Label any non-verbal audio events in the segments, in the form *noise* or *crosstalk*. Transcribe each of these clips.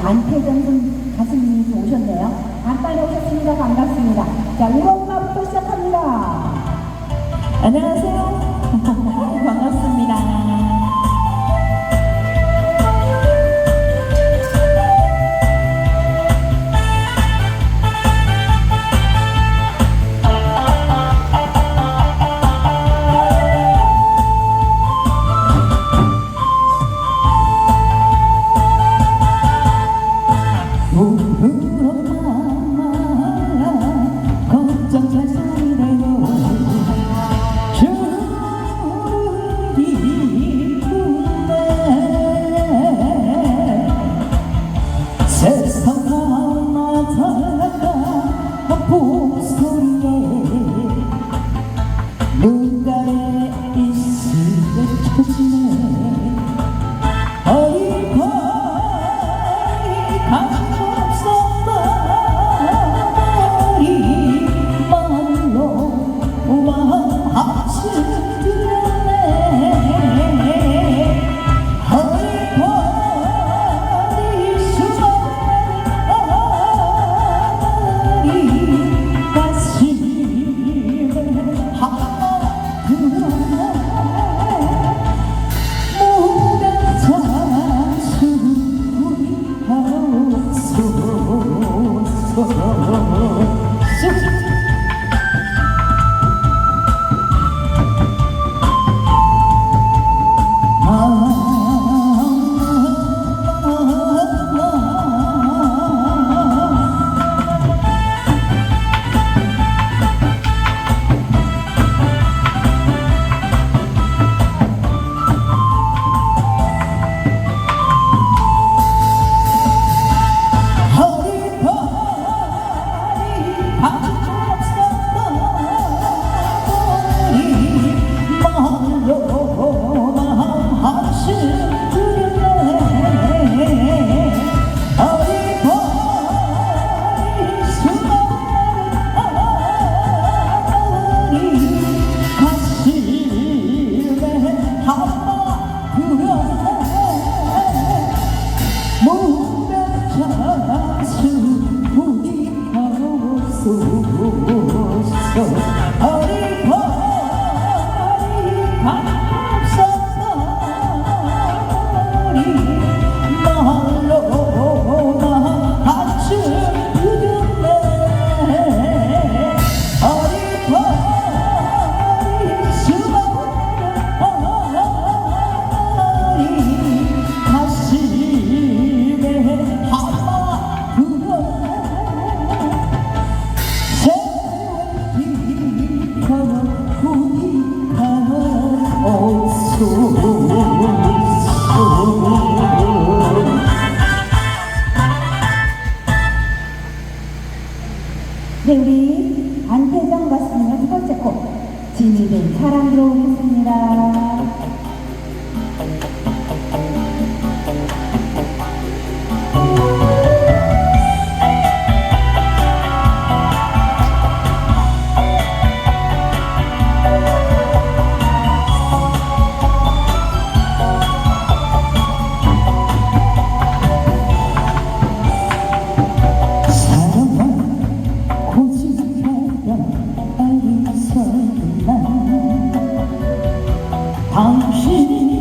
안태정 선 가수님이 오셨네요. 안빨리 오셨습니다. 반갑습니다. 자, 응원마부터 시작합니다. 안녕하세요. *laughs* 반갑습니다. 당신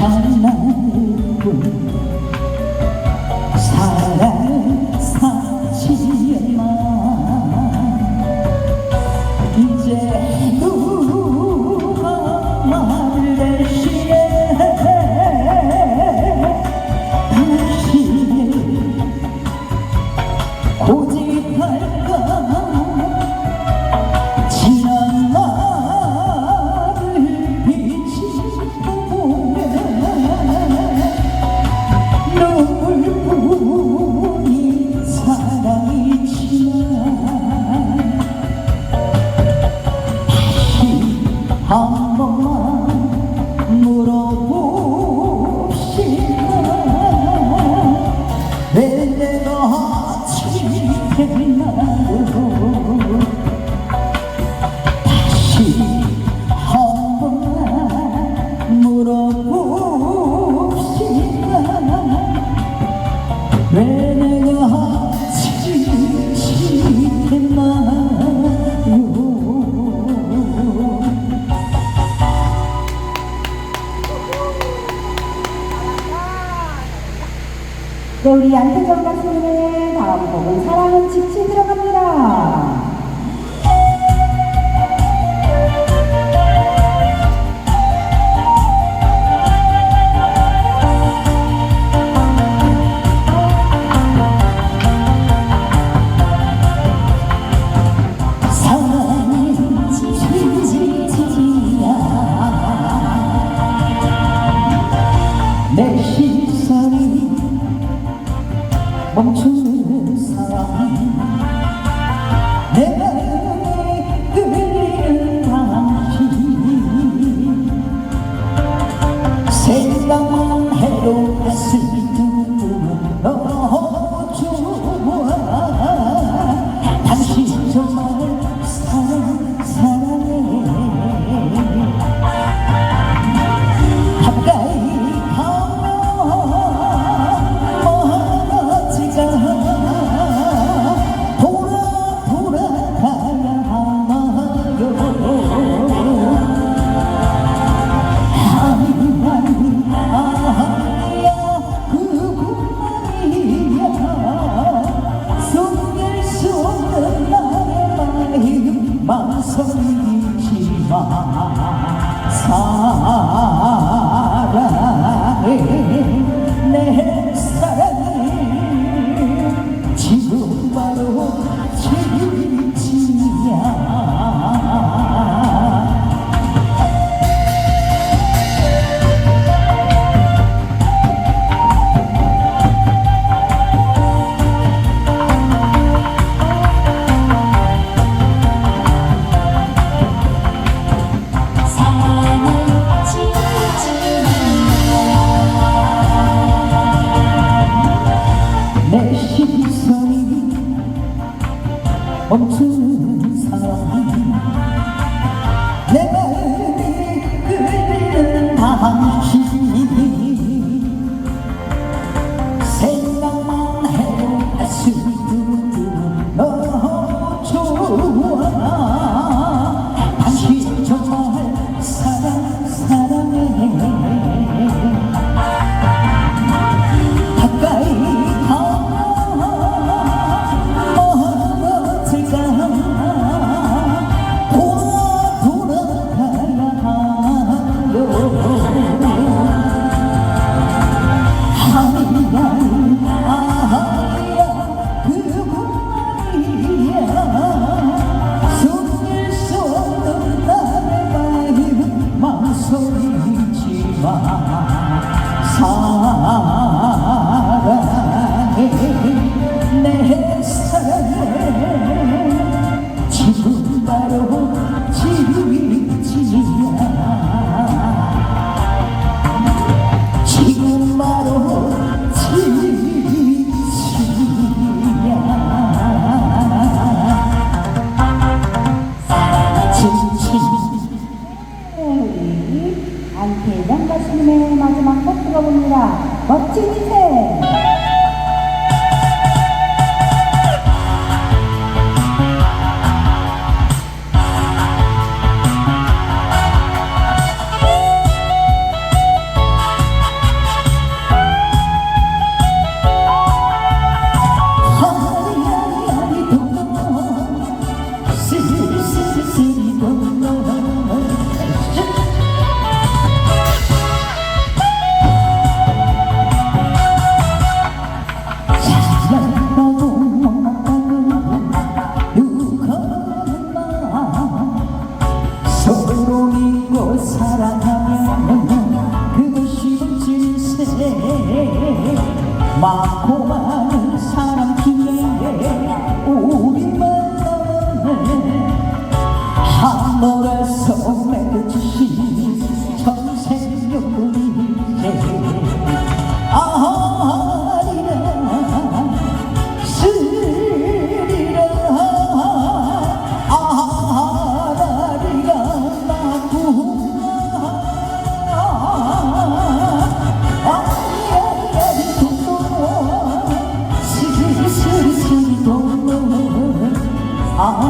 사랑뿐 우리 양태정 가수님의 다음 곡은 사랑은 지치도록 없는 사람.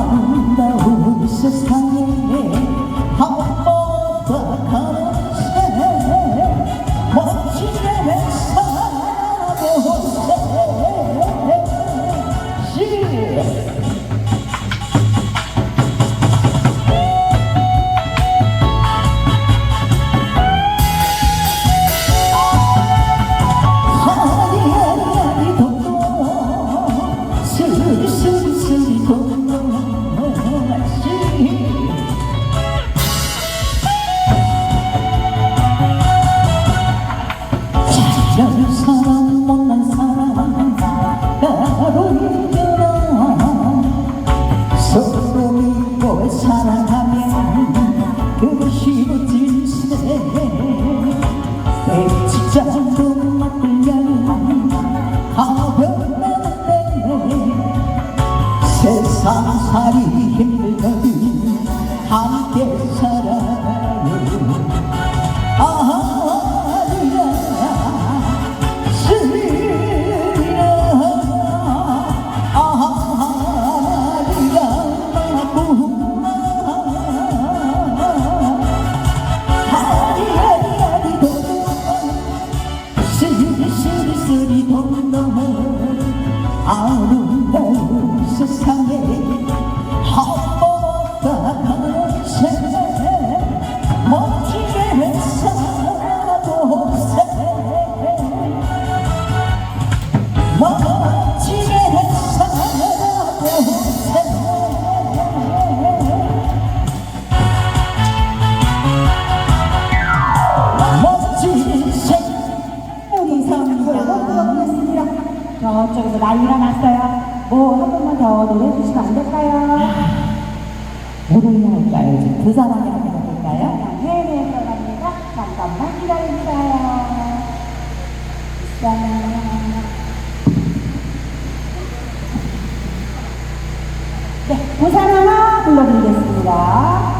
아름다운 세상에. 어? 한 번만 더 노래해 주시면 안 될까요? 노래를 할까요? 이제 그 사람이 한번 해볼까요? 해외에 들어갑니다. 잠깐만 기다려주세요. 네, 그 사람 불러드리겠습니다.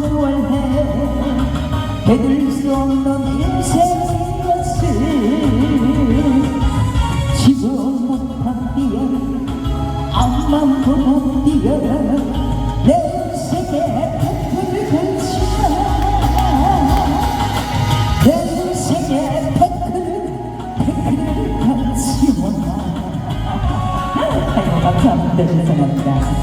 초월해. 대들 수 없는 인생의 것을 지금부터 뛰어라 앞만 보고 뛰어라 내 인생의 패트를 걸치라 내 인생의 패트를 패트를 걸치라 감사합니다. 감사합니다.